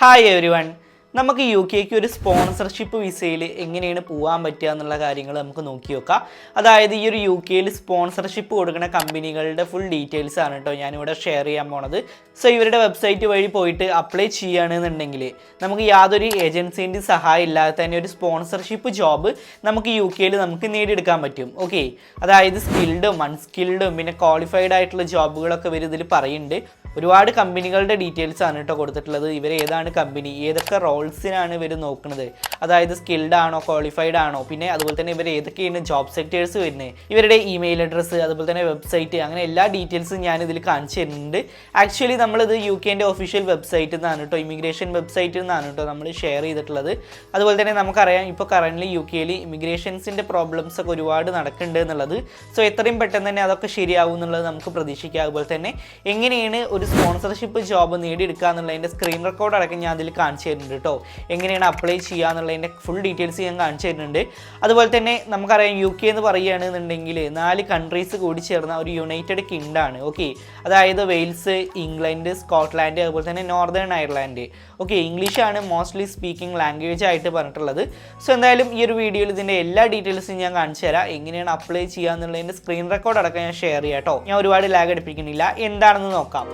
Hi everyone നമുക്ക് U കെക്ക് ഒരു സ്പോൺസർഷിപ്പ് വിസയിൽ എങ്ങനെയാണ് പോകാൻ പറ്റുക എന്നുള്ള കാര്യങ്ങൾ നമുക്ക് നോക്കി നോക്കാം. അതായത് ഈ ഒരു യു കെയിൽ സ്പോൺസർഷിപ്പ് കൊടുക്കുന്ന കമ്പനികളുടെ ഫുൾ ഡീറ്റെയിൽസ് ആണ് കേട്ടോ ഞാനിവിടെ ഷെയർ ചെയ്യാൻ പോണത്. സോ ഇവരുടെ വെബ്സൈറ്റ് വഴി പോയിട്ട് അപ്ലൈ ചെയ്യുകയാണെന്നുണ്ടെങ്കിൽ നമുക്ക് യാതൊരു ഏജൻസിന്റെ സഹായം ഇല്ലാതെ തന്നെ ഒരു സ്പോൺസർഷിപ്പ് ജോബ് നമുക്ക് യു കെയിൽ നമുക്ക് നേടിയെടുക്കാൻ പറ്റും. ഓക്കെ അതായത് സ്കിൽഡും അൺസ്കിൽഡും പിന്നെ ക്വാളിഫൈഡ് ആയിട്ടുള്ള ജോബുകളൊക്കെ ഇവർ ഇതിൽ പറയുന്നുണ്ട്. ഒരുപാട് കമ്പനികളുടെ ഡീറ്റെയിൽസ് ആണ് കേട്ടോ കൊടുത്തിട്ടുള്ളത്. ഇവർ ഏതാണ് കമ്പനി? ഏതൊക്കെ റോൾസിനാണ് ഇവർ നോക്കുന്നത്? അതായത് സ്കിൽഡ് ആണോ ക്വാളിഫൈഡ് ആണോ? പിന്നെ അതുപോലെ തന്നെ ഇവർ ഏതൊക്കെയാണ് ജോബ് സെക്ടേഴ്സ് വരുന്നത് ഇവരുടെ ഇമെയിൽ അഡ്രസ്സ് അതുപോലെ തന്നെ വെബ്സൈറ്റ് അങ്ങനെ എല്ലാ ഡീറ്റെയിൽസും ഞാൻ ഇതിൽ കാണിച്ചു തരുന്നുണ്ട്. ആക്ച്വലി നമ്മളിത് യു കെന്റെ ഒഫീഷ്യൽ വെബ്സൈറ്റിൽ നിന്നാണ് കേട്ടോ ഇമിഗ്രേഷൻ വെബ്സൈറ്റിൽ നിന്നാണ് കേട്ടോ നമ്മൾ ഷെയർ ചെയ്തിട്ടുള്ളത്. അതുപോലെ തന്നെ നമുക്കറിയാം ഇപ്പോൾ കറന്റ്ലി യു കെയിൽ ഇമിഗ്രേഷൻസിന്റെ പ്രോബ്ലംസ് ഒക്കെ ഒരുപാട് നടക്കുന്നുണ്ട് എന്നുള്ളത്. സോ എത്രയും പെട്ടെന്ന് തന്നെ അതൊക്കെ ശരിയാവും എന്നുള്ളത് നമുക്ക് പ്രതീക്ഷിക്കാം. അതുപോലെ തന്നെ എങ്ങനെയാണ് ഒരു സ്പോൺസർഷിപ്പ് ജോബ് നേടിയെടുക്കുക എന്നുള്ളതിന്റെ സ്ക്രീൻ റെക്കോർഡ് അടക്കം ഞാൻ അതിൽ കാണിച്ചു തരുന്നുണ്ട് കേട്ടോ. എങ്ങനെയാണ് അപ്ലൈ ചെയ്യുക എന്നുള്ളതിന്റെ ഫുൾ ഡീറ്റെയിൽസ് ഞാൻ കാണിച്ചു തരുന്നുണ്ട്. അതുപോലെ തന്നെ നമുക്കറിയാം യു കെ എന്ന് പറയുകയാണെന്നുണ്ടെങ്കിൽ നാല് കൺട്രീസ് കൂടി ചേർന്ന ഒരു യുണൈറ്റഡ് കിങ്ഡാണ് ഓക്കെ അതായത് വെയിൽസ് ഇംഗ്ലണ്ട് സ്കോട്ട്ലാൻഡ് അതുപോലെ തന്നെ നോർത്തേൺ അയർലാൻഡ് ഓക്കെ ഇംഗ്ലീഷാണ് മോസ്റ്റ്ലി സ്പീക്കിംഗ് ലാംഗ്വേജ് ആയിട്ട് പറഞ്ഞിട്ടുള്ളത്. സോ എന്തായാലും ഈ ഒരു വീഡിയോയിൽ ഇതിന്റെ എല്ലാ ഡീറ്റെയിൽസും ഞാൻ കാണിച്ചു തരാം. എങ്ങനെയാണ് അപ്ലൈ ചെയ്യുക എന്നുള്ളതിന്റെ സ്ക്രീൻ റെക്കോർഡ് അടക്കം ഞാൻ ഷെയർ ചെയ്യാം കേട്ടോ. ഞാൻ ഒരുപാട് ലാഗ് അടുപ്പിക്കുന്നില്ല എന്താണെന്ന് നോക്കാം.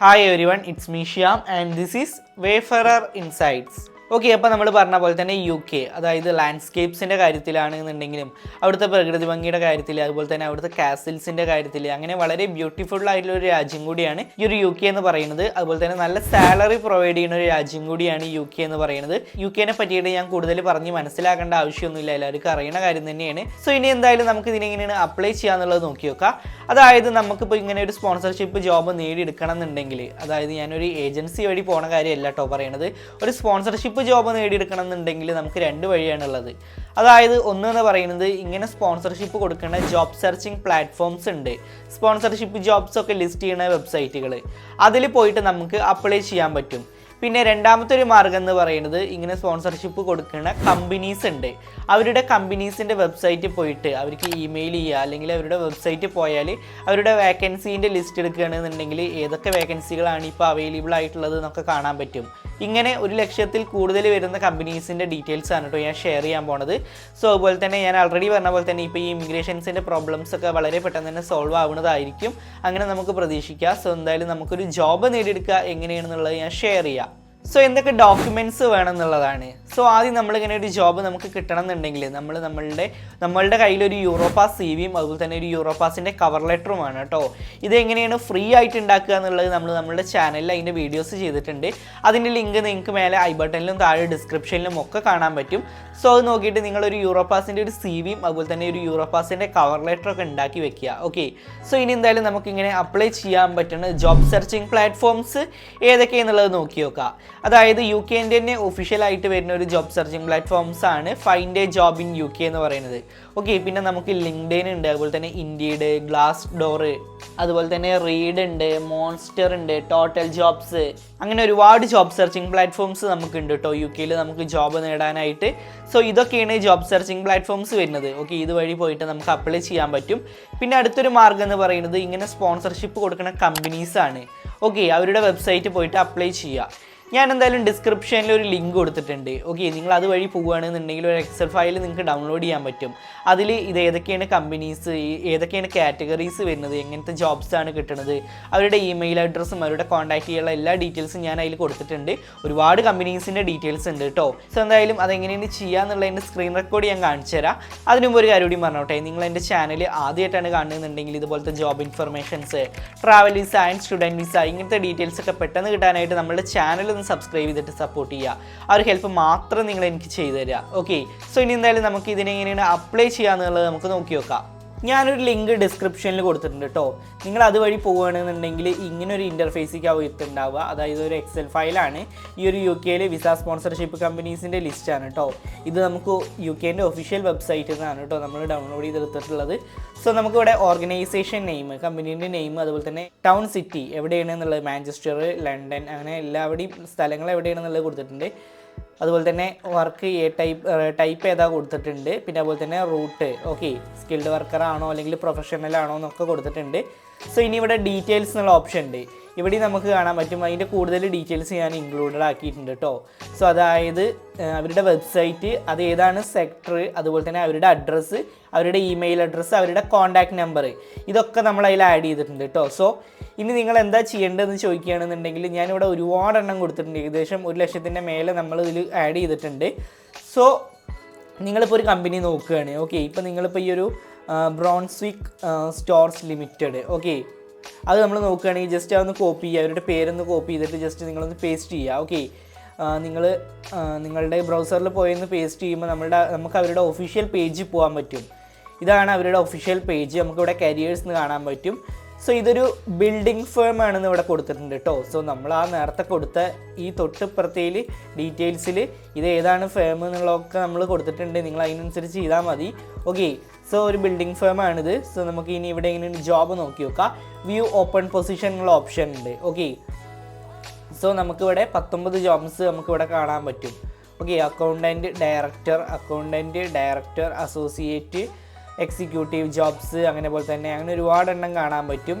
Hi everyone, it's me and this is Wayfarer Insights. Okay അപ്പോൾ നമ്മൾ പറഞ്ഞ പോലെ തന്നെ യു കെ അതായത് ലാൻഡ്സ്കേപ്സിന്റെ കാര്യത്തിലാണെന്നുണ്ടെങ്കിലും അവിടുത്തെ പ്രകൃതി ഭംഗിയുടെ കാര്യത്തിൽ അതുപോലെ തന്നെ അവിടുത്തെ കാസിൽസിന്റെ കാര്യത്തിൽ അങ്ങനെ വളരെ ബ്യൂട്ടിഫുൾ ആയിട്ടുള്ള ഒരു രാജ്യം കൂടിയാണ് ഈ ഒരു യു കെ എന്ന് പറയുന്നത്. അതുപോലെ തന്നെ നല്ല സാലറി പ്രൊവൈഡ് ചെയ്യുന്ന ഒരു രാജ്യം കൂടിയാണ് യു കെ എന്ന് പറയുന്നത്. യു കെനെ പറ്റിയിട്ട് ഞാൻ കൂടുതൽ പറഞ്ഞ് മനസ്സിലാക്കേണ്ട ആവശ്യമൊന്നുമില്ല. എല്ലാവർക്കും അറിയുന്ന കാര്യം തന്നെയാണ്. സോ ഇനി എന്തായാലും നമുക്ക് ഇതിനെങ്ങനെയാണ് അപ്ലൈ ചെയ്യാന്നുള്ളത് നോക്കി നോക്കാം. അതായത് നമുക്കിപ്പോൾ ഇങ്ങനെ ഒരു സ്പോൺസർഷിപ്പ് ജോബ് നേടിയെടുക്കണം എന്നുണ്ടെങ്കിൽ അതായത് ഞാനൊരു ഏജൻസി വഴി പോണ കാര്യമല്ല കേട്ടോ പറയണത്. ഒരു സ്പോൺസർഷിപ്പ് ജോബ് നേടിയെടുക്കണം എന്നുണ്ടെങ്കിൽ നമുക്ക് രണ്ട് വഴിയാണുള്ളത് അതായത് ഒന്ന് എന്ന് പറയുന്നത് ഇങ്ങനെ സ്പോൺസർഷിപ്പ് കൊടുക്കുന്ന ജോബ് സെർച്ചിങ് പ്ലാറ്റ്ഫോംസ് ഉണ്ട്. സ്പോൺസർഷിപ്പ് ജോബ്സ് ഒക്കെ ലിസ്റ്റ് ചെയ്യുന്ന വെബ്സൈറ്റുകൾ അതിൽ പോയിട്ട് നമുക്ക് അപ്ലൈ ചെയ്യാൻ പറ്റും. പിന്നെ രണ്ടാമത്തെ ഒരു മാർഗം എന്ന് പറയുന്നത് ഇങ്ങനെ സ്പോൺസർഷിപ്പ് കൊടുക്കുന്ന കമ്പനീസ് ഉണ്ട്. അവരുടെ കമ്പനീസിന്റെ വെബ്സൈറ്റിൽ പോയിട്ട് അവർക്ക് ഇമെയിൽ ചെയ്യുക അല്ലെങ്കിൽ അവരുടെ വെബ്സൈറ്റിൽ പോയാൽ അവരുടെ വേക്കൻസീന്റെ ലിസ്റ്റ് എടുക്കുകയാണെന്നുണ്ടെങ്കിൽ ഏതൊക്കെ വേക്കൻസികളാണ് ഇപ്പോൾ അവൈലബിൾ ആയിട്ടുള്ളത് എന്നൊക്കെ കാണാൻ പറ്റും. ഇങ്ങനെ ഒരു ലക്ഷ്യത്തിൽ കൂടുതൽ വരുന്ന കമ്പനീസിന്റെ ഡീറ്റെയിൽസ് ആണ് കേട്ടോ ഞാൻ ഷെയർ ചെയ്യാൻ പോണത്. സോ അതുപോലെ തന്നെ ഞാൻ ആൾറെഡി പറഞ്ഞ പോലെ തന്നെ ഇപ്പോൾ ഈ ഇമിഗ്രേഷൻസിന്റെ പ്രോബ്ലംസ് ഒക്കെ വളരെ പെട്ടെന്ന് തന്നെ സോൾവ് ആവുന്നതായിരിക്കും. അങ്ങനെ നമുക്ക് പ്രതീക്ഷിക്കാം. സോ എന്തായാലും നമുക്കൊരു ജോബ് നേടിയെടുക്കുക എങ്ങനെയാണെന്നുള്ളത് ഞാൻ ഷെയർ ചെയ്യാം. സോ എന്തൊക്കെ ഡോക്യുമെന്റ്സ് വേണം എന്നുള്ളതാണ്? സോ ആദ്യം നമ്മളിങ്ങനെ ഒരു ജോബ് നമുക്ക് കിട്ടണം എന്നുണ്ടെങ്കിൽ നമ്മൾ നമ്മളുടെ നമ്മളുടെ കയ്യിലൊരു യൂറോപാസ് സി വിയും അതുപോലെ തന്നെ ഒരു യൂറോപാസിന്റെ കവർ ലെറ്ററുമാണ് കേട്ടോ ഇതെങ്ങനെയാണ് ഫ്രീ ആയിട്ട് ഉണ്ടാക്കുക എന്നുള്ളത് നമ്മൾ നമ്മുടെ ചാനലിൽ അതിന്റെ വീഡിയോസ് ചെയ്തിട്ടുണ്ട്. അതിന്റെ ലിങ്ക് നിങ്ങൾക്ക് മേലെ ഐ ബട്ടണിലും താഴെ ഡിസ്ക്രിപ്ഷനിലും ഒക്കെ കാണാൻ പറ്റും. സോ അത് നോക്കിയിട്ട് നിങ്ങളൊരു യൂറോപാസിന്റെ ഒരു സി വിയും അതുപോലെ തന്നെ ഒരു യൂറോപാസിന്റെ കവർ ലെറ്റർ ഒക്കെ ഉണ്ടാക്കി വെക്കുക. ഓക്കെ സോ ഇനി എന്തായാലും നമുക്കിങ്ങനെ അപ്ലൈ ചെയ്യാൻ പറ്റുന്ന ജോബ് സെർച്ചിങ് പ്ലാറ്റ്ഫോംസ് ഏതൊക്കെയെന്നുള്ളത് നോക്കി നോക്കുക അതായത് യു കെന്റെ തന്നെ ഒഫീഷ്യലായിട്ട് വരുന്ന ഒരു ജോബ് സെർച്ചിങ് പ്ലാറ്റ്ഫോംസ് ആണ് find a job in U K എന്ന് പറയുന്നത്. ഓക്കെ പിന്നെ നമുക്ക് ലിങ്ക്ഡൈൻ ഉണ്ട് അതുപോലെ തന്നെ ഇൻഡീഡ് ഗ്ലാസ് ഡോറ് അതുപോലെ തന്നെ റീഡ് ഉണ്ട് മോൺസ്റ്റർ ഉണ്ട് ടോട്ടൽ ജോബ്സ് അങ്ങനെ ഒരുപാട് ജോബ് സെർച്ചിങ് പ്ലാറ്റ്ഫോംസ് നമുക്കുണ്ട് കേട്ടോ യു കെയിൽ നമുക്ക് ജോബ് നേടാനായിട്ട്. സോ ഇതൊക്കെയാണ് ജോബ് സെർച്ചിങ് പ്ലാറ്റ്ഫോംസ് വരുന്നത്. ഓക്കെ ഇതുവഴി പോയിട്ട് നമുക്ക് അപ്ലൈ ചെയ്യാൻ പറ്റും. പിന്നെ അടുത്തൊരു മാർഗം എന്ന് പറയുന്നത് ഇങ്ങനെ സ്പോൺസർഷിപ്പ് കൊടുക്കുന്ന കമ്പനീസാണ് ഓക്കെ അവരുടെ വെബ്സൈറ്റ് പോയിട്ട് അപ്ലൈ ചെയ്യുക. ഞാൻ എന്തായാലും ഡിസ്ക്രിപ്ഷനിൽ ഒരു ലിങ്ക് കൊടുത്തിട്ടുണ്ട്. ഓക്കെ നിങ്ങൾ അതുവഴി പോവുകയാണെന്നുണ്ടെങ്കിൽ ഒരു എക്സൽ ഫയൽ നിങ്ങൾക്ക് ഡൗൺലോഡ് ചെയ്യാൻ പറ്റും. അതിൽ ഇത് ഏതൊക്കെയാണ് കമ്പനീസ് ഏതൊക്കെയാണ് കാറ്റഗറീസ് വരുന്നത് എങ്ങനത്തെ ജോബ്സ് ആണ് കിട്ടുന്നത് അവരുടെ ഇമെയിൽ അഡ്രസ്സും അവരുടെ കോൺടാക്ട് ചെയ്യാനുള്ള എല്ലാ ഡീറ്റെയിൽസും ഞാൻ അതിൽ കൊടുത്തിട്ടുണ്ട്. ഒരുപാട് കമ്പനീസിന്റെ ഡീറ്റെയിൽസ് ഉണ്ട് കേട്ടോ സോ എന്തായാലും അതെങ്ങനെയാണ് ചെയ്യുക എന്നുള്ളതിന്റെ സ്ക്രീൻ റെക്കോർഡ് ഞാൻ കാണിച്ചു തരാം. അതിനു മുമ്പ് ഒരു കാര്യം കൂടി പറഞ്ഞോട്ടെ. നിങ്ങൾ എന്റെ ചാനൽ ആദ്യമായിട്ടാണ് കാണുന്നുണ്ടെങ്കിൽ ഇതുപോലത്തെ job informations travel visa and student visa ഇങ്ങനത്തെ ഡീറ്റെയിൽസ് ഒക്കെ പെട്ടെന്ന് കിട്ടാനായിട്ട് നമ്മുടെ ചാനൽ ഒന്ന് സബ്സ്ക്രൈബ് ചെയ്തിട്ട് സപ്പോർട്ട് ചെയ്യുക. ആ ഒരു ഹെൽപ്പ് മാത്രം നിങ്ങൾ എനിക്ക് ചെയ്തു തരിക. ഓക്കെ സോ ഇനി എന്തായാലും നമുക്ക് ഇതിനെങ്ങനെയാണ് അപ്ലൈ ചെയ്യുക എന്നുള്ളത് നമുക്ക് നോക്കി നോക്കാം. ഞാനൊരു ലിങ്ക് ഡിസ്ക്രിപ്ഷനിൽ കൊടുത്തിട്ടുണ്ട് കേട്ടോ നിങ്ങൾ അതുവഴി പോവുകയാണെന്നുണ്ടെങ്കിൽ ഇങ്ങനെ ഒരു ഇന്റർഫേസിക്കാവും എത്തുണ്ടാവുക അതായത് ഒരു എക്സൽ ഫയലാണ് ഈ ഒരു യു കെയിലെ വിസ സ്പോൺസർഷിപ്പ് കമ്പനീസിന്റെ ലിസ്റ്റാണ് കേട്ടോ ഇത് നമുക്ക് യു കെന്റെ ഒഫീഷ്യൽ വെബ്സൈറ്റിൽ നിന്നാണ് കേട്ടോ നമ്മൾ ഡൗൺലോഡ് ചെയ്തെടുത്തിട്ടുള്ളത്. സോ നമുക്കിവിടെ ഓർഗനൈസേഷൻ നെയിം കമ്പനീന്റെ നെയിം അതുപോലെ തന്നെ ടൗൺ സിറ്റി എവിടെയാണ് എന്നുള്ളത് മാഞ്ചസ്റ്റർ ലണ്ടൻ അങ്ങനെ എല്ലാവിടെയും സ്ഥലങ്ങൾ എവിടെയാണെന്നുള്ളത് കൊടുത്തിട്ടുണ്ട്. അതുപോലെ തന്നെ വർക്ക് എ ടൈപ്പ് ടൈപ്പ് ഏതാ കൊടുത്തിട്ടുണ്ട്. പിന്നെ അതുപോലെ തന്നെ റൂട്ട് ഓക്കെ സ്കിൽഡ് വർക്കർ ആണോ അല്ലെങ്കിൽ പ്രൊഫഷണൽ ആണോ എന്നൊക്കെ കൊടുത്തിട്ടുണ്ട്. സോ ഇനി ഇവിടെ ഡീറ്റെയിൽസ് എന്നുള്ള ഓപ്ഷൻ ഉണ്ട്. ഇവിടെ നമുക്ക് കാണാൻ പറ്റും. അതിന്റെ കൂടുതൽ ഡീറ്റെയിൽസ് ഞാൻ ഇൻക്ലൂഡഡ് ആക്കിയിട്ടുണ്ട് കേട്ടോ സോ അതായത് അവരുടെ വെബ്സൈറ്റ് അത് ഏതാണ് സെക്ടർ അതുപോലെ തന്നെ അവരുടെ അഡ്രസ്സ് അവരുടെ ഇമെയിൽ അഡ്രസ്സ് അവരുടെ കോൺടാക്ട് നമ്പർ ഇതൊക്കെ നമ്മൾ അതിൽ ആഡ് ചെയ്തിട്ടുണ്ട് കേട്ടോ സോ ഇനി നിങ്ങൾ എന്താ ചെയ്യേണ്ടതെന്ന് ചോദിക്കുകയാണെന്നുണ്ടെങ്കിൽ ഞാനിവിടെ ഒരുപാട് എണ്ണം കൊടുത്തിട്ടുണ്ട്. ഏകദേശം ഒരു ലക്ഷത്തിന്റെ മേലെ നമ്മൾ ഇതിൽ ആഡ് ചെയ്തിട്ടുണ്ട്. സോ നിങ്ങളിപ്പോൾ ഒരു കമ്പനി നോക്കുകയാണ്. ഓക്കെ ഇപ്പോൾ നിങ്ങളിപ്പോൾ ഈ ഒരു ബ്രോൺസ്വിക് സ്റ്റോർസ് ലിമിറ്റഡ് ഓക്കെ അത് നമ്മൾ നോക്കുകയാണെങ്കിൽ ജസ്റ്റ് അതൊന്ന് കോപ്പി ചെയ്യുക. അവരുടെ പേരൊന്ന് കോപ്പി ചെയ്തിട്ട് ജസ്റ്റ് നിങ്ങളൊന്ന് പേസ്റ്റ് ചെയ്യുക. ഓക്കെ നിങ്ങൾ നിങ്ങളുടെ ബ്രൗസറിൽ പോയെന്ന് പേസ്റ്റ് ചെയ്യുമ്പോൾ നമ്മളുടെ നമുക്ക് അവരുടെ ഒഫീഷ്യൽ പേജിൽ പോകാൻ പറ്റും. ഇതാണ് അവരുടെ ഒഫീഷ്യൽ പേജ് നമുക്കിവിടെ കരിയേഴ്സ് എന്ന് കാണാൻ പറ്റും. സോ ഇതൊരു ബിൽഡിംഗ് ഫേം ആണെന്ന് ഇവിടെ കൊടുത്തിട്ടുണ്ട് കേട്ടോ സോ നമ്മൾ ആ നേരത്തെ കൊടുത്ത ഈ തൊട്ടിപ്പുറത്തേൽ ഡീറ്റെയിൽസിൽ ഇത് ഏതാണ് ഫേം എന്നുള്ളതൊക്കെ നമ്മൾ കൊടുത്തിട്ടുണ്ട്. നിങ്ങൾ അതിനനുസരിച്ച് ചെയ്താൽ മതി. ഓക്കെ സോ ഒരു ബിൽഡിംഗ് ഫേം ആണിത്. സോ നമുക്ക് ഇനി ഇവിടെ ഇങ്ങനെ ജോബ് നോക്കി നോക്കാം. വ്യൂ ഓപ്പൺ പൊസിഷൻ ഉള്ള ഓപ്ഷൻ ഉണ്ട്. ഓക്കെ സോ നമുക്കിവിടെ പത്തൊമ്പത് ജോബ്സ് നമുക്കിവിടെ കാണാൻ പറ്റും. Okay accountant director accountant director associate executive jobs അങ്ങനെ പോലെ തന്നെ അങ്ങനെ ഒരുപാട് എണ്ണം കാണാൻ പറ്റും.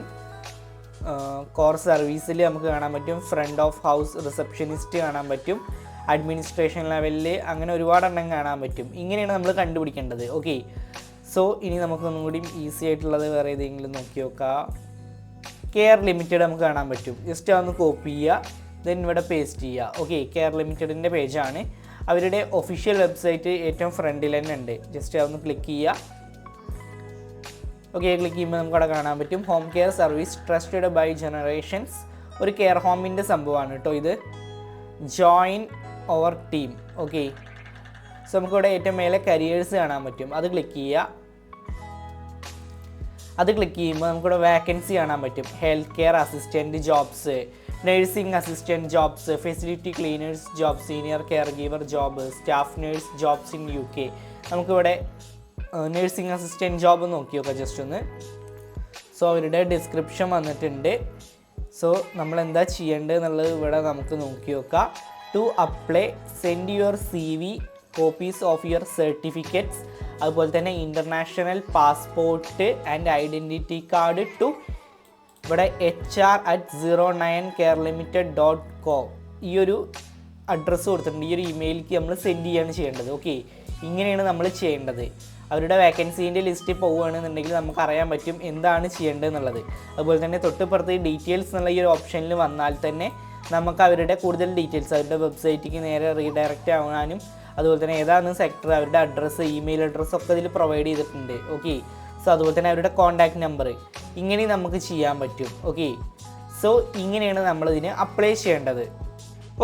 കോർ സർവീസിൽ നമുക്ക് കാണാൻ പറ്റും. ഫ്രണ്ട് ഓഫ് ഹൗസ് റിസപ്ഷനിസ്റ്റ് കാണാൻ പറ്റും. അഡ്മിനിസ്ട്രേഷൻ ലെവലിൽ അങ്ങനെ ഒരുപാട് എണ്ണം കാണാൻ പറ്റും. ഇങ്ങനെയാണ് നമ്മൾ കണ്ടുപിടിക്കേണ്ടത്. ഓക്കെ സോ ഇനി നമുക്കൊന്നും കൂടി ഈസി ആയിട്ടുള്ളത് വേറെ ഏതെങ്കിലും നോക്കി നോക്കാം. കെയർ ലിമിറ്റഡ് നമുക്ക് കാണാൻ പറ്റും. ജസ്റ്റ് അതൊന്ന് കോപ്പി ചെയ്യുക ദെൻ ഇവിടെ പേസ്റ്റ് ചെയ്യുക. ഓക്കെ കെയർ ലിമിറ്റഡിന്റെ പേജാണ്. അവരുടെ ഒഫീഷ്യൽ വെബ്സൈറ്റ് ഏറ്റവും ഫ്രണ്ടിൽ തന്നെ ഉണ്ട്. ജസ്റ്റ് അതൊന്ന് ക്ലിക്ക് ചെയ്യുക. ഓക്കെ ക്ലിക്ക് ചെയ്യുമ്പോൾ നമുക്ക് അവിടെ കാണാൻ പറ്റും. Home care service trusted by generations ഒരു കെയർ ഹോമിന്റെ സംഭവമാണ് കേട്ടോ ഇത്. Join over team okay so നമുക്കിവിടെ ഏറ്റവും മേലെ കരിയേഴ്സ് കാണാൻ പറ്റും. അത് ക്ലിക്ക് ചെയ്യുക. അത് ക്ലിക്ക് ചെയ്യുമ്പോൾ നമുക്കിവിടെ വേക്കൻസി കാണാൻ പറ്റും. Health care assistant jobs nursing assistant jobs facility cleaners job senior caregiver job staff nurse jobs in U K നമുക്കിവിടെ നഴ്സിംഗ് അസിസ്റ്റന്റ് ജോബ് നോക്കി നോക്കാം ജസ്റ്റ് ഒന്ന്. സോ അവരുടെ ഡിസ്ക്രിപ്ഷൻ വന്നിട്ടുണ്ട്. സോ നമ്മൾ എന്താ ചെയ്യേണ്ടത് എന്നുള്ളത് ഇവിടെ നമുക്ക് നോക്കി നോക്കാം to apply send your C V copies of your certificates അതുപോലെ തന്നെ international passport and identity card to ഇവിടെ H R at zero nine care limited dot com ഈ ഒരു അഡ്രസ്സ് കൊടുത്തിട്ടുണ്ട്. ഈ ഒരു ഇമെയിലേക്ക് നമ്മൾ സെൻഡ് ചെയ്യാണ് ചെയ്യേണ്ടത്. ഓക്കെ ഇങ്ങനെയാണ് നമ്മൾ ചെയ്യേണ്ടത്. അവരുടെ വേക്കൻസീന്റെ ലിസ്റ്റ് പോവുകയാണെന്നുണ്ടെങ്കിൽ നമുക്ക് അറിയാൻ പറ്റും എന്താണ് ചെയ്യേണ്ടതെന്നുള്ളത്. അതുപോലെ തന്നെ തൊട്ടിപ്പുറത്ത് ഡീറ്റെയിൽസ് എന്നുള്ള ഈ ഒരു ഓപ്ഷനിൽ വന്നാൽ തന്നെ നമുക്ക് അവരുടെ കൂടുതൽ ഡീറ്റെയിൽസ് അവരുടെ വെബ്സൈറ്റിലേക്ക് നേരെ റീഡയറക്റ്റ് ആവാനും അതുപോലെ തന്നെ ഏതാണ് സെക്ടർ അവരുടെ അഡ്രസ്സ് ഇമെയിൽ അഡ്രസ്സ് ഒക്കെ ഇതിൽ പ്രൊവൈഡ് ചെയ്തിട്ടുണ്ട്. ഓക്കെ സോ അതുപോലെ തന്നെ അവരുടെ കോൺടാക്ട് നമ്പർ ഇങ്ങനെ നമുക്ക് ചെയ്യാൻ പറ്റും. ഓക്കെ സോ ഇങ്ങനെയാണ് നമ്മളിതിന് അപ്ലൈ ചെയ്യേണ്ടത്.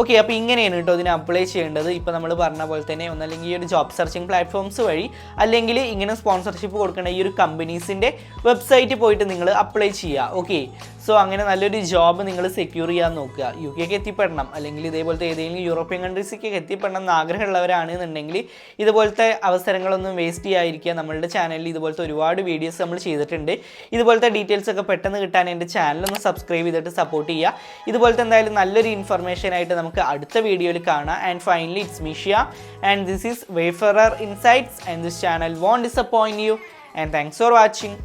ഓക്കെ അപ്പോൾ ഇങ്ങനെയാണ് കേട്ടോ ഇതിന് അപ്ലൈ ചെയ്യേണ്ടത്. ഇപ്പോൾ നമ്മൾ പറഞ്ഞ പോലെ തന്നെ ഒന്നല്ലെങ്കിൽ ഈ ഒരു ജോബ് സെർച്ചിങ് പ്ലാറ്റ്ഫോംസ് വഴി അല്ലെങ്കിൽ ഇങ്ങനെ സ്പോൺസർഷിപ്പ് കൊടുക്കുന്ന ഈ ഒരു കമ്പനീസിന്റെ വെബ്സൈറ്റിൽ പോയിട്ട് നിങ്ങൾ അപ്ലൈ ചെയ്യുക ഓക്കെ സോ അങ്ങനെ നല്ലൊരു ജോബ് നിങ്ങൾ സെക്യൂർ ചെയ്യാൻ നോക്കുക. യു കെക്ക് എത്തിപ്പെടണം. അല്ലെങ്കിൽ ഇതേപോലത്തെ ഏതെങ്കിലും യൂറോപ്യൻ കൺട്രീസിലേക്ക് എത്തിപ്പെടണം എന്ന് ആഗ്രഹമുള്ളവരാണെന്നുണ്ടെങ്കിൽ ഇതുപോലത്തെ അവസരങ്ങളൊന്നും വേസ്റ്റ് ചെയ്യാതിരിക്കുക. നമ്മളുടെ ചാനലിൽ ഇതുപോലത്തെ ഒരുപാട് വീഡിയോസ് നമ്മൾ ചെയ്തിട്ടുണ്ട്. ഇതുപോലത്തെ ഡീറ്റെയിൽസ് ഒക്കെ പെട്ടെന്ന് കിട്ടാൻ എന്റെ ചാനലൊന്ന് സബ്സ്ക്രൈബ് ചെയ്തിട്ട് സപ്പോർട്ട് ചെയ്യുക. ഇതുപോലത്തെ എന്തായാലും നല്ലൊരു ഇൻഫർമേഷൻ ആയിട്ട് നമുക്ക് അടുത്ത വീഡിയോയിൽ കാണാം. And finally it's Meeshya and this is Wayfarer Insights and this channel won't disappoint you and thanks for watching